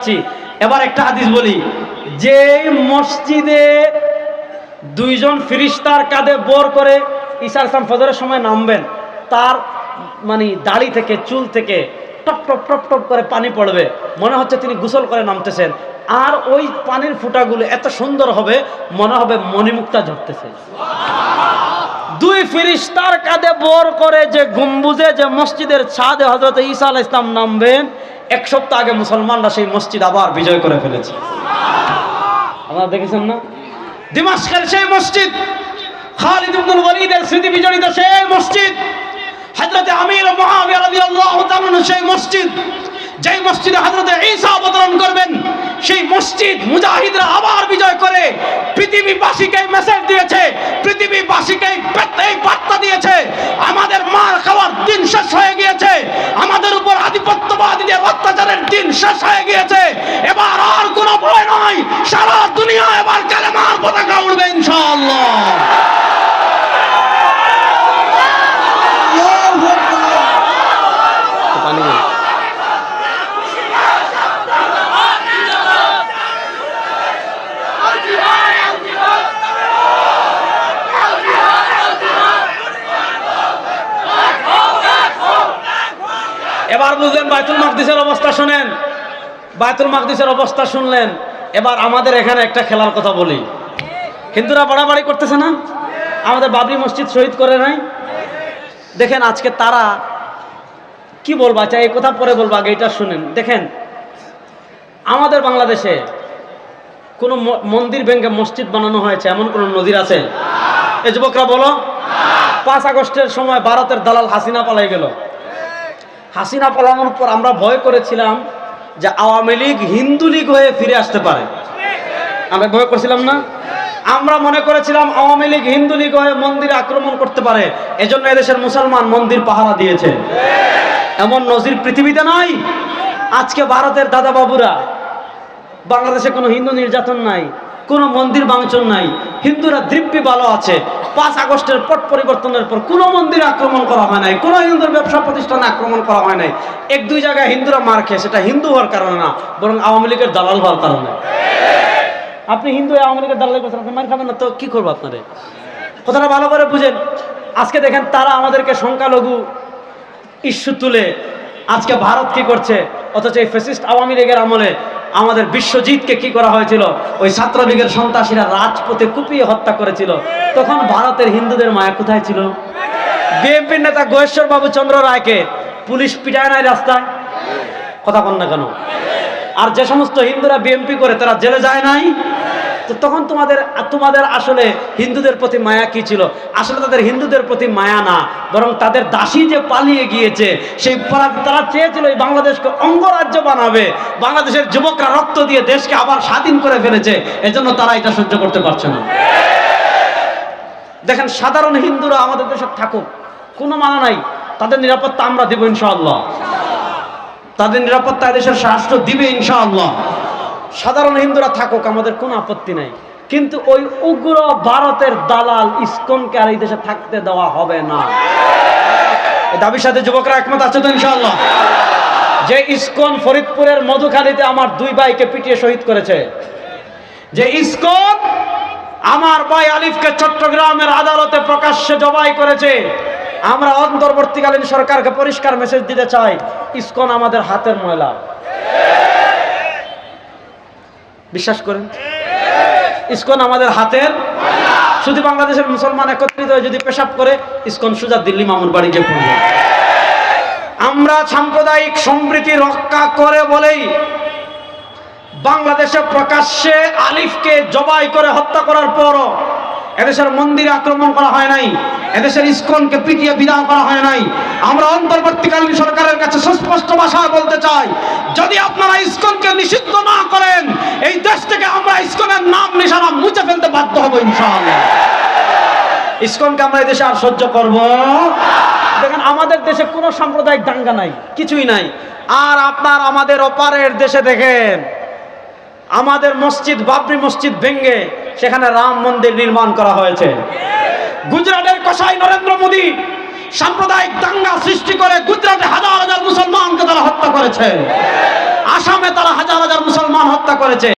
যাচ্ছি। এবার একটা হাদিস বলি। যে মসজিদে দুইজন ফিরিস্তার কাঁধে বোর করে ঈশা ইসলাম ফজরের সময় নামবেন, তার মানে দাড়ি থেকে, চুল থেকে টপ টপ টপ টপ করে পানি পড়বে। মনে হচ্ছে তিনি গোসল করে নামতেছেন। আর ওই পানির ফুটাগুলো এত সুন্দর হবে, মনে হবে মণিমুক্তা ঝরতেছে। দুই ফিরিস্তার কাঁধে বোর করে যে গম্বুজে, যে মসজিদের ছাদে হজরত ঈসা আল ইসলাম নামবেন এক সপ্তাহ আগে মুসলমানরা সেই মসজিদ আবার বিজয় করে ফেলেছে। আপনারা দেখেছেন না? দিমাস্কের সেই মসজিদ, খালিদ ইবনুল ওয়ালিদের স্মৃতি বিজড়িত সেই মসজিদ, হযরত আমির মুআবিয়া রাদিয়াল্লাহু তাআলা সেই মসজিদ, যেই মসজিদে হযরত ঈসা অবতরণ করবেন, সেই মসজিদ মুজাহিদরা আবার বিজয় করে পৃথিবীবাসীকে মেসেজ দিয়েছে, পৃথিবীবাসীকে এই বার্তা দিয়েছে, আমাদের মার খাওয়ার দিন শেষ হয়ে গিয়েছে আমাদের উপর আধিপত্যবাদীদের অত্যাচারের দিন শেষ হয়ে গিয়েছে এবার আর কোনো ভয় নয় সারা দুনিয়া এবার কালেমার পতাকা উঠবে ইনশাআল্লাহ পানি নেই। এবার বুঝলেন বায়তুল মাকদিসের অবস্থা শুনেন। বায়তুল মাকদিসের অবস্থা শুনলেন। এবার আমাদের এখানে একটা খেলার কথা বলি। হিন্দুরা বাড়াবাড়ি করতেছে না? আমাদের বাবরি মসজিদ শহীদ করে নাই? দেখেন আজকে তারা কি বলব আচ্ছা এই কথা পরে বলব, আগে এটা শুনেন। দেখেন, আমাদের বাংলাদেশে কোনো মন্দির ভেঙে মসজিদ বানানো হয়েছে, এমন কোনো নদীর আছে? এ যুবকরা বলো, পাঁচ আগস্টের সময় ভারতের দালাল হাসিনা পালাই গেল। হাসিনা পালানোর পর আমরা ভয় করেছিলাম যে আওয়ামী লীগ হিন্দু লীগ হয়ে ফিরে আসতে পারে। আমরা ভয় করছিলাম না? আমরা মনে করেছিলাম আওয়ামী লীগ হিন্দু লীগ হয়ে মন্দিরে আক্রমণ করতে পারে। এজন্য এদেশের মুসলমান মন্দির পাহারা দিয়েছে। এমন নজির পৃথিবীতে নাই। আজকে ভারতের দাদা বাবুরা বাংলাদেশে কোনো হিন্দু নির্যাতন নাই, কোনো মন্দির ভাঙচুর নাই, হিন্দুরা দিব্যি ভালো আছে। পাঁচ আগস্টের পট পরিবর্তনের পর কোনো মন্দিরে আক্রমণ করা হয় নাই, কোনো হিন্দুর ব্যবসা প্রতিষ্ঠানে আক্রমণ করা হয় নাই। এক দুই জায়গায় হিন্দুরা মার খেয়ে, সেটা হিন্দু হওয়ার কারণে না, বরং আওয়ামী লীগের দালাল হওয়ার কারণে। আপনি হিন্দু আওয়ামী লীগের দালালি করছেন আপনি মার খাবেন না তো, কি করব আপনাদের কথাটা ভালো করে বুঝেন। আজকে দেখেন তারা আমাদেরকে সংখ্যালঘু ইস্যু তুলে আজকে ভারত কি করছে, অথচ এই ফেসিস্ট আওয়ামী লীগের আমলে আমাদের বিশ্বজিৎকে কি করা হয়েছিল? ওই ছাত্রলীগের সন্ত্রাসীরা রাজপথে কুপিয়ে হত্যা করেছিল। তখন ভারতের হিন্দুদের মায়া কোথায় ছিল? বিএনপির নেতা গোয়েশ্বর বাবু চন্দ্র রায়কে পুলিশ পিটায় নাই রাস্তায়? কথা কন না কেন? আর যে সমস্ত হিন্দুরা বিএমপি করে, তারা জেলে যায় নাই? তো তখন তোমাদের তোমাদের আসলে হিন্দুদের প্রতি মায়া কি ছিল? আসলে তাদের হিন্দুদের প্রতি মায়া না, বরং তাদের দাসী যে পালিয়ে গিয়েছে, সেই তারা চেয়েছিল এই বাংলাদেশকে অঙ্গরাজ্য বানাবে। বাংলাদেশের যুবকরা রক্ত দিয়ে দেশকে আবার স্বাধীন করে ফেলেছে। এজন্য তারা এটা সহ্য করতে পারছে না। দেখেন সাধারণ হিন্দুরা আমাদের দেশে থাকুক, কোনো মানা নাই। তাদের নিরাপত্তা আমরা দেবো ইনশাআল্লাহ। তাদের নিরাপত্তা দেশের রাষ্ট্র দিবে ইনশাআল্লাহ। সাধারণ হিন্দুরা থাকুক, আমাদের কোনো আপত্তি নাই। কিন্তু ওই উগ্র ভারতের দালাল ইস্কনকে আর এই দেশে থাকতে দেওয়া হবে না। দাবির সাথে যুবকরা একমত আছে তো ইনশাআল্লাহ? যে ইস্কন ফরিদপুরের মধুখালীতে আমার দুই ভাইকে পিটিয়ে শহীদ করেছে। যে ইসকন আমার ভাই আলিফকে চট্টগ্রামের আদালতে প্রকাশ্যে জবাই করেছে। আমরা অন্তর্বর্তীকালীন সরকারকে পরিষ্কার মেসেজ দিতে চাই, ইসকন আমাদের হাতের ময়লা। বিশ্বাস করেন? ইসকন আমাদের হাতের শুধু বাংলাদেশের মুসলমান একত্রিত হয়ে যদি পেশাব করে, ইসকন সুজা দিল্লি মামুর বাড়ি গিয়ে আমরা সাম্প্রদায়িক সম্প্রীতি রক্ষা করে বলেই বাংলাদেশে প্রকাশ্যে আলিফকে জবাই করে হত্যা করার পরও এদেশের মন্দিরে আক্রমণ করা হয় নাই, এদেশের ইস্কনকে পিটিয়ে বিদায় করা হয় নাই। আমরা অন্তর্বর্তীকালীন সরকারের কাছে সুস্পষ্ট ভাষায় বলতে চাই, যদি আপনারা ইস্কনকে নিষিদ্ধ না করেন, এই দেশ থেকে আমরা ইস্কনের নাম নিশানা মুছে ফেলতে বাধ্য হব ইনশাআল্লাহ। ইস্কনকে আমরা এই দেশে আর সহ্য করব? দেখেন, আমাদের দেশে কোনো সাম্প্রদায়িক দাঙ্গা নাই, কিছুই নাই। আর আপনার আমাদের ওপারের দেশে দেখেন আমাদের মসজিদ বাবরি মসজিদ ভেঙ্গে সেখানে রাম মন্দির নির্মাণ করা হয়েছে। গুজরাটের কসাই নরেন্দ্র মোদী সাম্প্রদায়িক দাঙ্গা সৃষ্টি করে গুজরাটে হাজার হাজার মুসলমানকে তারা হত্যা করেছে। আসামে তারা হাজার হাজার মুসলমান হত্যা করেছে।